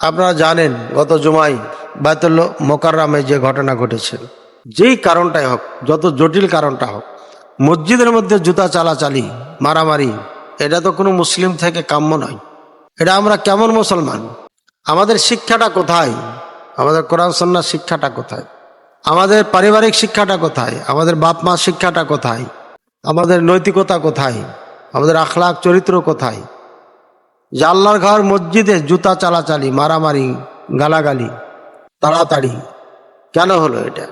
আপনারা জানেন, গত জুমাই বায়তুল মোকাররামে যে ঘটনা ঘটেছে। যেই কারণটাই হোক, যত জটিল কারণটা হোক, মসজিদের মধ্যে জুতা চালাচালি, মারামারি, এটা তো কোনো মুসলিম থেকে কাম্য নয়। এটা আমরা কেমন মুসলমান? আমাদের শিক্ষাটা কোথায়? আমাদের কোরআন সন্ন্যার শিক্ষাটা কোথায়? আমাদের পারিবারিক শিক্ষাটা কোথায়? আমাদের বাপ মা শিক্ষাটা কোথায়? আমাদের নৈতিকতা কোথায়? আমাদের আখলাখ চরিত্র কোথায়? যে আল্লাহর ঘর মসজিদে জুতা চালাচালি, মারামারি, গালাগালি, তাড়াতাড়ি। কেন হলো এটা?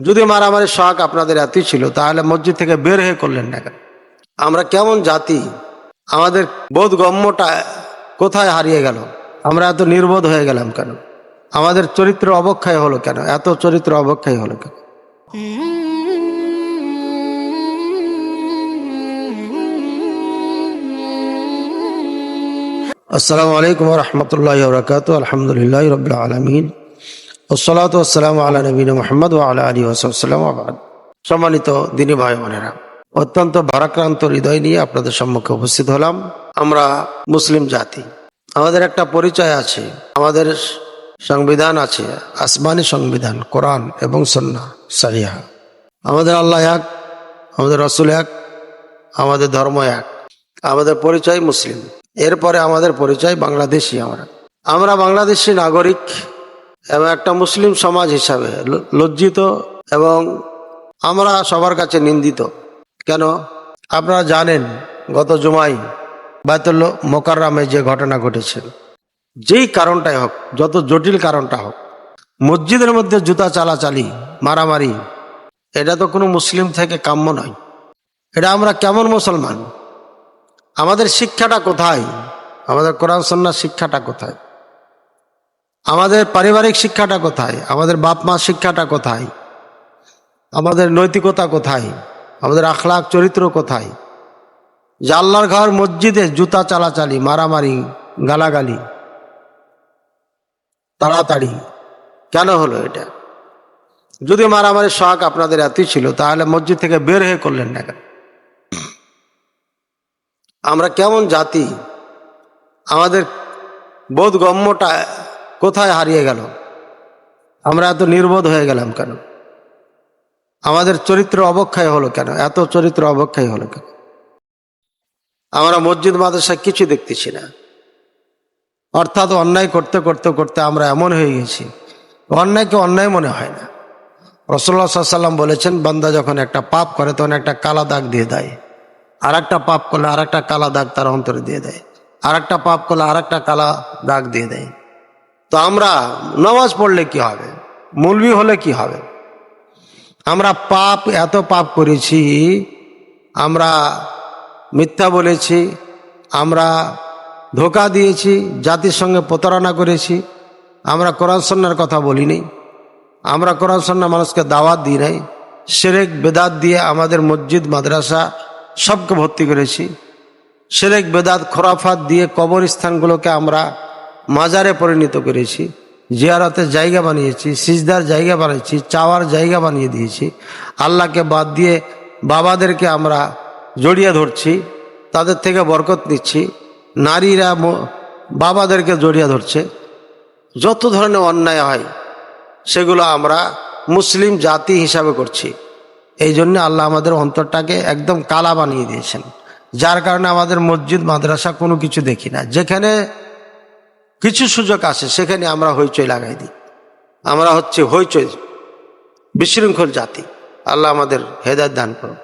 যদি মারামারির শখ আপনাদের এতই ছিল, তাহলে মসজিদ থেকে বের হয়ে করলেন না কেন? আমরা কেমন জাতি? আমাদের বোধগম্যটা কোথায় হারিয়ে গেল? আমরা এত নির্বোধ হয়ে গেলাম কেন? আমাদের চরিত্র অবক্ষয় হলো কেন? এত চরিত্র অবক্ষয় হলো কেন? আসসালামু আলাইকুম রহমতুল্লাহ বরকাত আলহামদুলিল্লাহ রবিল আলমিন। ওসলাত ওসালাম আল্লাহ নবীন মোহাম্মদ ও আল্লাহ আলী ওসালাম আবাদ সম্মানিত দিনী ভাই বোনেরা, অত্যন্ত ভারাক্রান্ত হৃদয় নিয়ে আপনাদের সম্মুখে উপস্থিত হলাম। আমরা মুসলিম জাতি। আমাদের একটা পরিচয় আছে, আমাদের সংবিধান আছে, আসমানি সংবিধান, কোরআন এবং সন্না সারিয়া। আমাদের আল্লাহ এক, আমাদের রসুল এক, আমাদের ধর্ম এক, আমাদের পরিচয় মুসলিম। এরপরে আমাদের পরিচয় বাংলাদেশি আমরা। আমরা বাংলাদেশি নাগরিক এবং একটা মুসলিম সমাজ হিসাবে লজ্জিত এবং আমরা সবার কাছে নিন্দিত। কেন? আপনারা জানেন, গত জুমাই বায়তুল মোকাররামে যে ঘটনা ঘটেছে। যেই কারণটাই হোক, যত জটিল কারণটা হোক, মসজিদের মধ্যে জুতা চালাচালি, মারামারি, এটা তো কোনো মুসলিম থেকে কাম্য নয়। এটা আমরা কেমন মুসলমান? আমাদের শিক্ষাটা কোথায়? আমাদের কোরআন সন্ন্যার শিক্ষাটা কোথায়? আমাদের পারিবারিক শিক্ষাটা কোথায়? আমাদের বাপ মা শিক্ষাটা কোথায়? আমাদের নৈতিকতা কোথায়? আমাদের আখলাখ, চরিত্র কোথায়? যে আল্লাহর ঘর, মসজিদে জুতা চালাচালি, মারামারি, গালাগালি, তাড়াতাড়ি। কেন হলো এটা? যদি মারামারি শখ আপনাদের এতই ছিল, তাহলে মসজিদ থেকে বের হয়ে করলেন না কেন? আমরা কেমন জাতি? আমাদের বোধগম্যটা কোথায় হারিয়ে গেল? আমরা এত নির্বোধ হয়ে গেলাম কেন? আমাদের চরিত্র অবক্ষয় হলো কেন? এত চরিত্র অবক্ষয় হলো কেন? আমরা মসজিদ মাদ্রাসা কিছু দেখতেছি না। অর্থাৎ অন্যায় করতে করতে করতে আমরা এমন হয়ে গেছি। অন্যায়কে অন্যায় মনে হয় না। রসল্লা সাল্লাম বলেছেন, বান্দা যখন একটা পাপ করে, তখন একটা কালা দাগ দিয়ে দেয়। আর একটা পাপ করলে আর একটা কালা দাগ তার অন্তরে দিয়ে দেয়। আর একটা পাপ করলে আর একটা কালা দাগ দিয়ে দেয়। তো আমরা নামাজ পড়লে কি হবে? মূলবি হলে কি হবে? আমরা পাপ, এত পাপ করেছি, আমরা মিথ্যা বলেছি, আমরা ধোকা দিয়েছি, জাতির সঙ্গে প্রতারণা করেছি, আমরা কোরআন কথা বলিনি, আমরা কোরআন সন্না মানুষকে দাওয়াত দিই নাই, সেরেক বেদাত দিয়ে আমাদের মসজিদ, মাদ্রাসা সবকে ভর্তি করেছি। সেরেক বেদাত, খোরাফাত দিয়ে কবরস্থানগুলোকে আমরা মাজারে পরিণত করেছি। জিয়ারতের জায়গা বানিয়েছি, সিজদার জায়গা বানিয়েছি, চাওয়ার জায়গা বানিয়ে দিয়েছি। আল্লাহকে বাদ দিয়ে বাবাদেরকে আমরা জড়িয়ে ধরছি, তাদের থেকে বরকত নিচ্ছি। নারীরা বাবাদেরকে জড়িয়ে ধরছে। যত ধরনের অন্যায় হয়, সেগুলো আমরা মুসলিম জাতি হিসাবে করছি। এই জন্য আল্লাহ আমাদের অন্তরটাকে একদম কালা বানিয়ে দিয়েছেন। যার কারণে আমাদের মসজিদ, মাদ্রাসা কোনো কিছু দেখি না। যেখানে কিছু সুযোগ আসে, সেখানে আমরা হইচই লাগাই দিই। আমরা হচ্ছে হইচই বিশৃঙ্খল জাতি। আল্লাহ আমাদের হেদায় দান করুন